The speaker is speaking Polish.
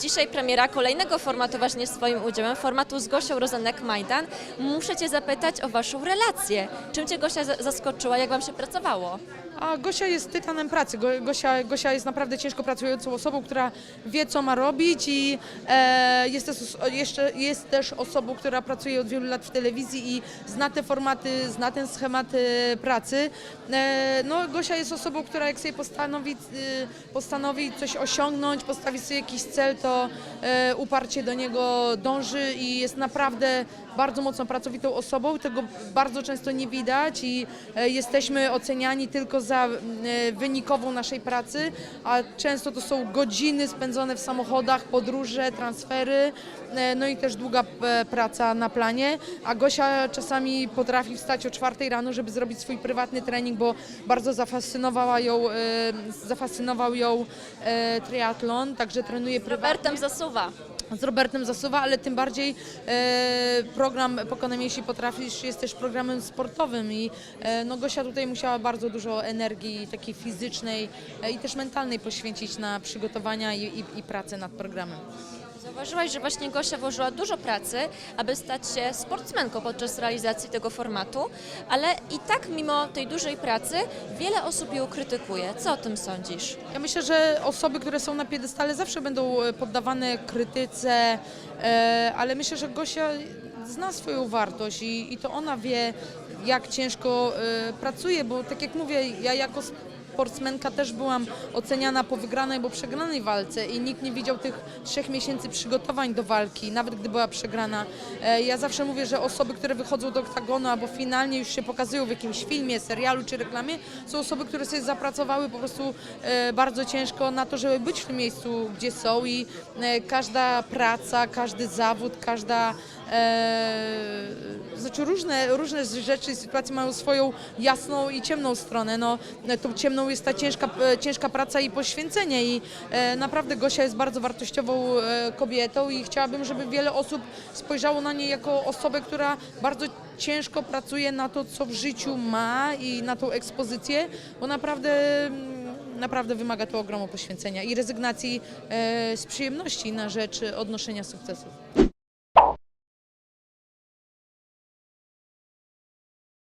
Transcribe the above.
Dzisiaj premiera kolejnego formatu właśnie swoim udziałem, formatu z Gosią Rozenek-Majdan. Muszę Cię zapytać o Waszą relację. Czym Cię Gosia za- zaskoczyła, jak Wam się pracowało? A Gosia jest tytanem pracy. Go, Gosia, Gosia jest naprawdę ciężko pracującą osobą, która wie, co ma robić i e, jest, też, jeszcze, jest też osobą, która pracuje od wielu lat w telewizji i zna te formaty, zna ten schemat e, pracy. E, no, Gosia jest osobą, która jak sobie postanowi, e, postanowi coś osiągnąć, postawi sobie jakiś cel, to e, uparcie do niego dąży i jest naprawdę bardzo mocno pracowitą osobą. Tego bardzo często nie widać i e, jesteśmy oceniani tylko za e, wynikową naszej pracy, a często to są godziny spędzone w samochodach, podróże, transfery, e, no i też długa e, praca na planie, a Gosia czasami potrafi wstać o czwartej rano, żeby zrobić swój prywatny trening, bo bardzo zafascynowała ją, zafascynował ją triatlon, także trenuje prywatnie Robertem zasuwa. z Robertem Zasuwa, ale tym bardziej e, program Pokonaj Jeśli Potrafisz jest też programem sportowym i e, no Gosia tutaj musiała bardzo dużo energii takiej fizycznej e, i też mentalnej poświęcić na przygotowania i, i, i pracę nad programem. Zauważyłaś, że właśnie Gosia włożyła dużo pracy, aby stać się sportsmenką podczas realizacji tego formatu, ale i tak mimo tej dużej pracy wiele osób ją krytykuje. Co o tym sądzisz? Ja myślę, że osoby, które są na piedestale zawsze będą e, poddawane krytyce, e, ale myślę, że Gosia zna swoją wartość i, i to ona wie, jak ciężko e, pracuje, bo tak jak mówię, ja jako sportsmenka też byłam oceniana po wygranej albo przegranej walce i nikt nie widział tych trzech miesięcy przygotowań do walki, nawet gdy była przegrana. E, Ja zawsze mówię, że osoby, które wychodzą do oktagonu albo finalnie już się pokazują w jakimś filmie, serialu czy reklamie, są osoby, które sobie zapracowały po prostu e, bardzo ciężko na to, żeby być w tym miejscu, gdzie są i e, każda praca, każdy zawód, każda e, znaczy różne, różne rzeczy i sytuacje mają swoją jasną i ciemną stronę. No, tą ciemną jest ta ciężka, e, ciężka praca i poświęcenie i e, naprawdę Gosia jest bardzo wartościową e, kobietą i chciałabym, żeby wiele osób spojrzało na niej jako osobę, która bardzo ciężko pracuje na to, co w życiu ma i na tą ekspozycję, bo naprawdę mm, naprawdę wymaga to ogromu poświęcenia i rezygnacji e, z przyjemności na rzecz odnoszenia sukcesów.